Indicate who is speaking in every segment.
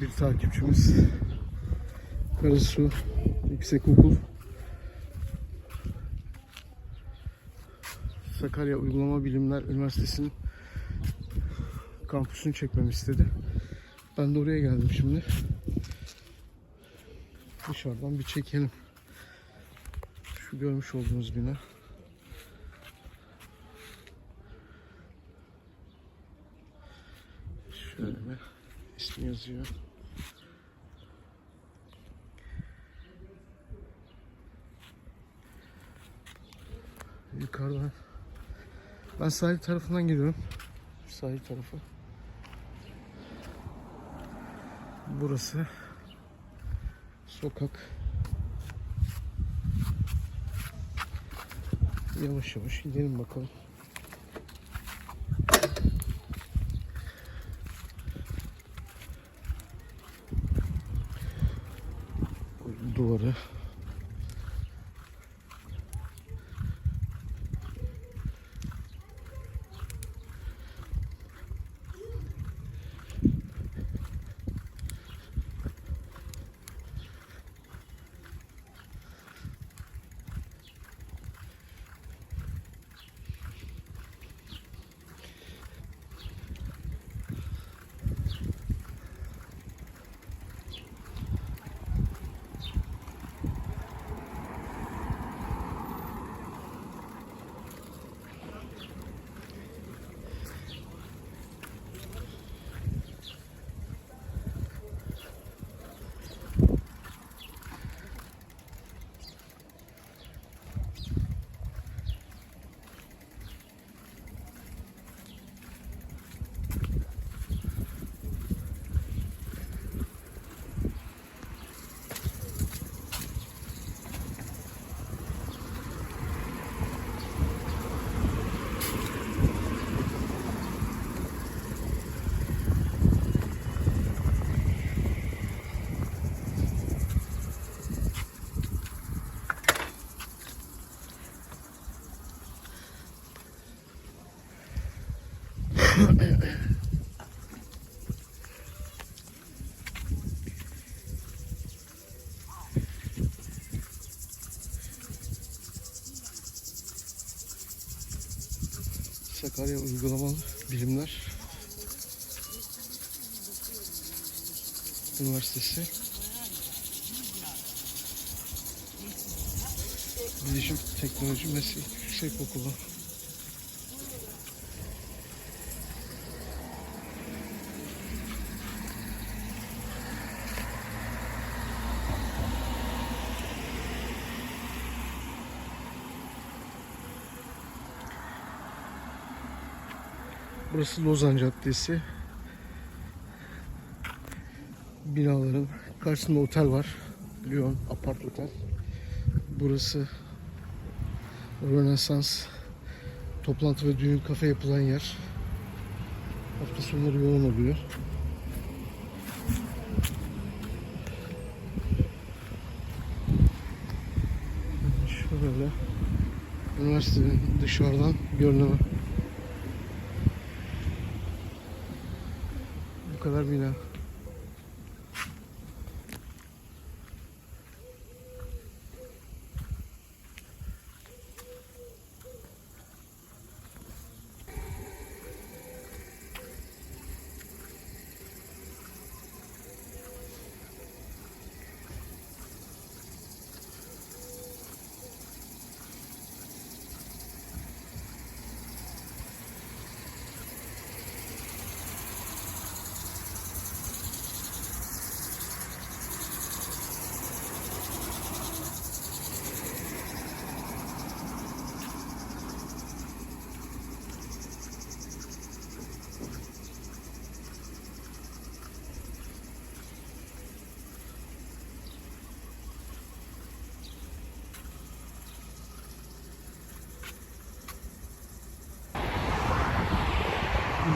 Speaker 1: Bir takipçimiz Karasu Yüksekokul Sakarya Uygulama Bilimler Üniversitesi'nin kampüsünü çekmemi istedi. Ben de oraya geldim şimdi. Dışarıdan bir çekelim. Şu görmüş olduğunuz bina. Şöyle ismi yazıyor. Yukarıdan. Ben sahil tarafından gidiyorum. Sahil tarafı. Burası sokak. Yavaş yavaş gidelim bakalım. Sakarya Uygulamalı Bilimler Üniversitesi. Bilişim Teknoloji Meslek Yüksekokulu Burası Lozan Caddesi. Binaların karşısında otel var. Lyon Apart Otel. Burası Rönesans toplantı ve düğün kafe yapılan yer. Hafta sonları yoğun oluyor. Şöyle üniversitenin dışarıdan görünümü. Bu kadar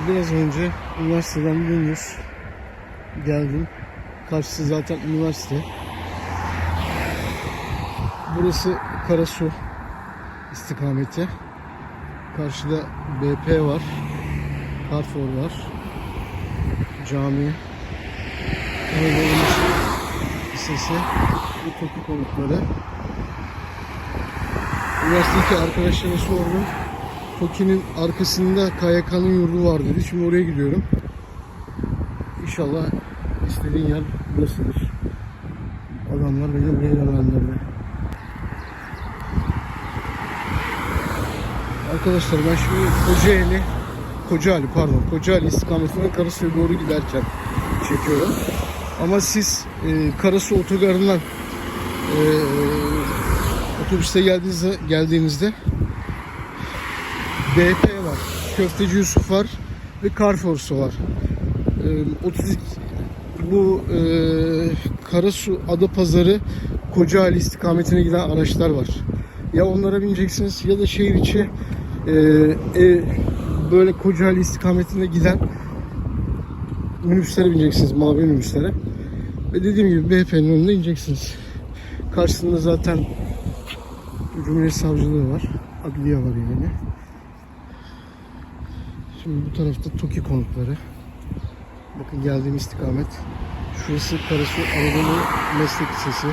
Speaker 1: Biraz önce üniversiteden dönüyoruz. Geldim. Karşısı zaten üniversite. Burası Karasu istikameti. Karşıda BP var. Carrefour var. cami. Anadolu Lisesi. Bu Toki konukları. Üniversitedeki arkadaşlara sordum. Toki'nin arkasında KYK'nın yurdu var dedi. Şimdi oraya gidiyorum. İnşallah istediğin yer burasıdır. Adamlar beni buraya yönlendirdi. Arkadaşlar ben şimdi Kocaeli, Kocaeli pardon, Kocaeli istikametine Karasu'ya doğru giderken çekiyorum. Ama siz e, Karasu otogarından e, otobüste geldiğinizde, geldiğinizde BP var, Köfteci Yusuf var ve Carrefour'su var. E, 32 bu e, Karasu Adapazarı Kocaeli istikametine giden araçlar var. Ya onlara bineceksiniz ya da şehir içi e, e, böyle Kocaeli istikametine giden minibüslere bineceksiniz, mavi minibüslere. Ve dediğim gibi BP'nin önünde ineceksiniz. Karşısında zaten Cumhuriyet Savcılığı var. Adliye var yani. Şimdi bu tarafta TOKİ konutları. Bakın geldiğim istikamet. Şurası Karasu Anadolu Meslek Lisesi.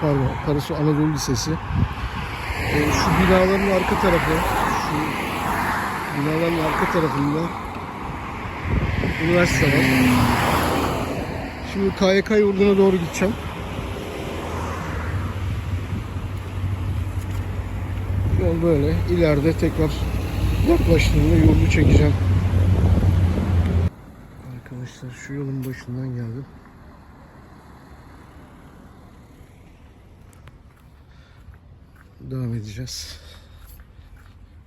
Speaker 1: Pardon, Karasu Anadolu Lisesi. Ee, şu binaların arka tarafı, şu binaların arka tarafında üniversite var. Şimdi KYK yurduna doğru gideceğim. Yol böyle. İleride tekrar yaklaştığımda yolu çekeceğim. Arkadaşlar şu yolun başından geldim. Devam edeceğiz.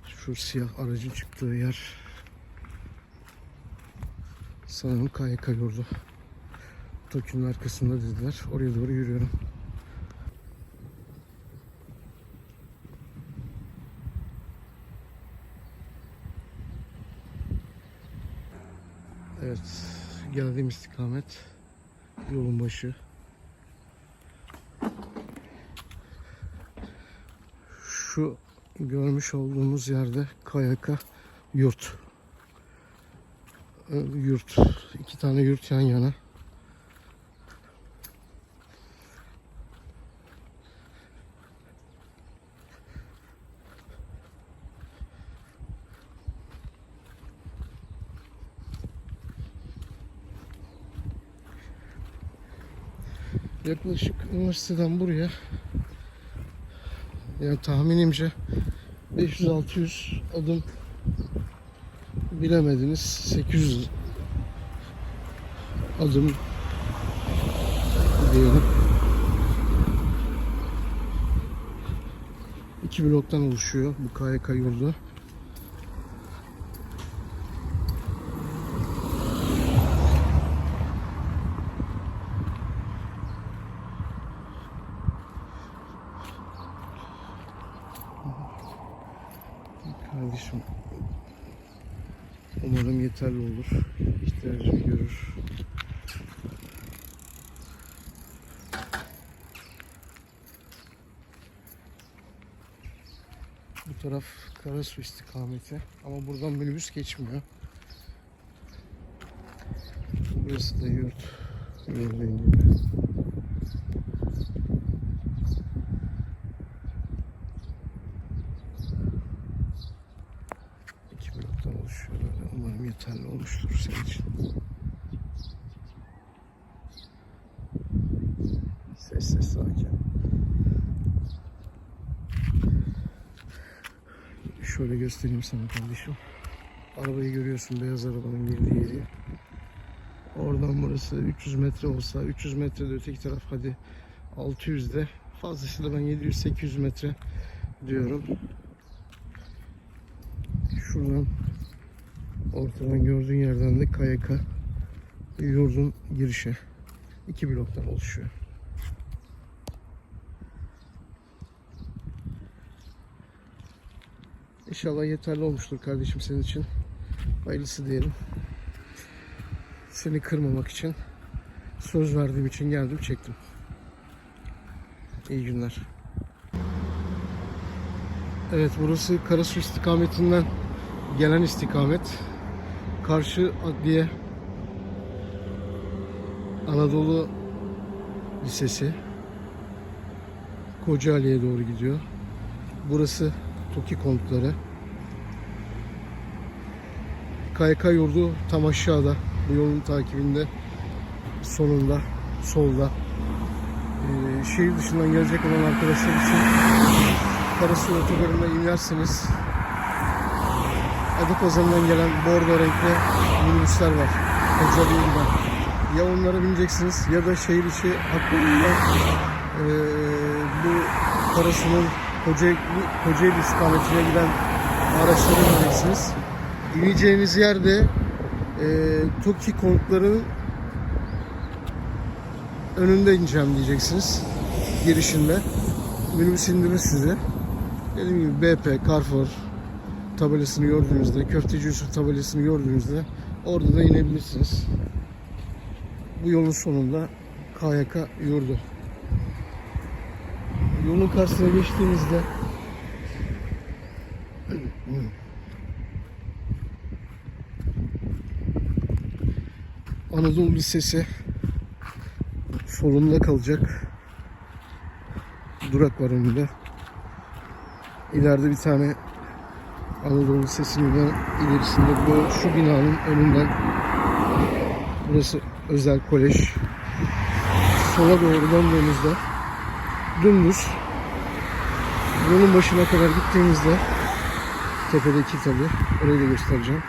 Speaker 1: Şu siyah aracın çıktığı yer sanırım KYK yurdu. Tokyo'nun arkasında dediler. Oraya doğru yürüyorum. Evet, geldiğim istikamet yolun başı. Şu görmüş olduğumuz yerde Kayaka yurt. Ee, Yurt. iki tane yurt yan yana. Yaklaşık üniversiteden buraya yani tahminimce 500-600 adım bilemediniz 800 adım diyelim. İki bloktan oluşuyor bu KYK yurdu. Kardeşim umarım yeterli olur. İhtiyacını görür. Bu taraf Karasu istikameti ama buradan minibüs geçmiyor. Burası da yurt. Gördüğün gibi. İki bloktan oluşuyor. Umarım yeterli olmuştur senin için. Sessiz sakin. Şöyle göstereyim sana kardeşim. Arabayı görüyorsun beyaz arabanın girdiği yeri. Oradan burası 300 metre olsa 300 metre de öteki taraf hadi 600 de fazlasıyla ben 700-800 metre diyorum. Şuradan ortadan gördüğün yerden de KYK yurdun girişe iki bloktan oluşuyor. İnşallah yeterli olmuştur kardeşim senin için. Hayırlısı diyelim. Seni kırmamak için söz verdiğim için geldim çektim. İyi günler. Evet burası Karasu istikametinden gelen istikamet. Karşı adliye Anadolu Lisesi. Kocaeli'ye doğru gidiyor. Burası Toki konutları. KYK yurdu tam aşağıda. Bu yolun takibinde sonunda solda. Ee, şehir dışından gelecek olan arkadaşlar için Karasu otogarına inerseniz Adapazarı'ndan gelen bordo renkli minibüsler var. Kocaeli'ye giden. Ya onlara bineceksiniz ya da şehir içi hatlarında eee bu Karasu'nun Kocaeli, Kocaeli istikametine giden araçlara bineceksiniz. İneceğiniz yerde eee TOKİ konutlarının önünde ineceğim diyeceksiniz. Girişinde. Minibüs indirir sizi. Dediğim gibi BP, Carrefour tabelasını gördüğünüzde, Köfteci Yusuf tabelasını gördüğünüzde orada da inebilirsiniz. Bu yolun sonunda KYK yurdu. Yolun karşısına geçtiğinizde Anadolu Lisesi solunda kalacak. Durak var önünde. İleride bir tane Anadolu Lisesi'nin ilerisinde bu şu binanın önünden burası özel kolej. Sola doğru döndüğümüzde dümdüz yolun başına kadar gittiğimizde tepedeki tabi orayı da göstereceğim.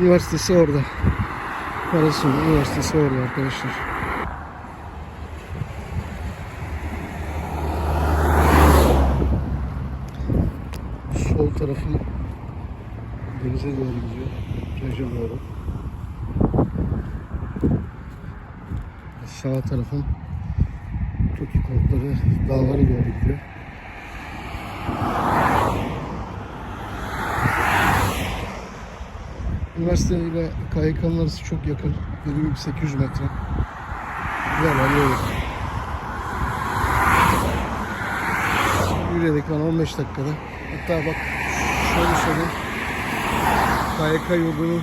Speaker 1: Üniversitesi orada. Karasu Üniversitesi orada arkadaşlar. Sol tarafım denize doğru gidiyor. Plaja doğru. Sağ tarafım Konutları dağlara doğru gidiyor. Üniversite ile KYK'nın arası çok yakın. Dediğim gibi 800 metre. Hemen yolu. Yürüyerek bana 15 dakikada. Hatta bak şöyle söyleyeyim. KYK yolunun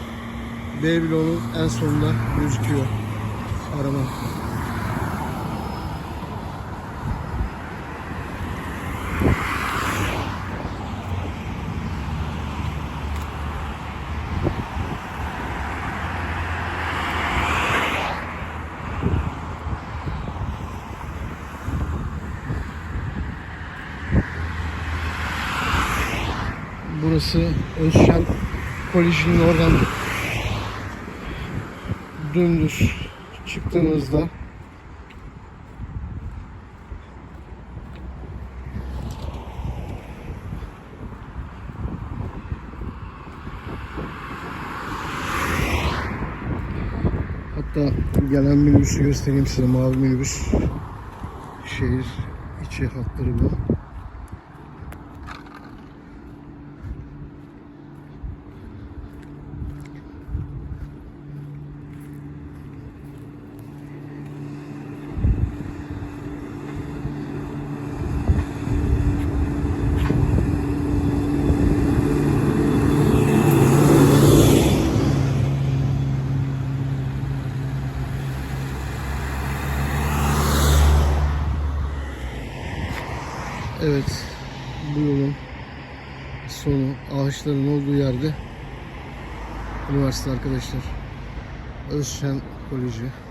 Speaker 1: B bloğunun en sonunda gözüküyor. Arama. Burası Özşen Koleji'nin oradan dümdüz çıktığınızda Hatta gelen minibüsü göstereyim size mavi minibüs şehir içi hatları bu. Evet, bu yolun sonu ağaçların olduğu yerde üniversite arkadaşlar. Özşen Koleji.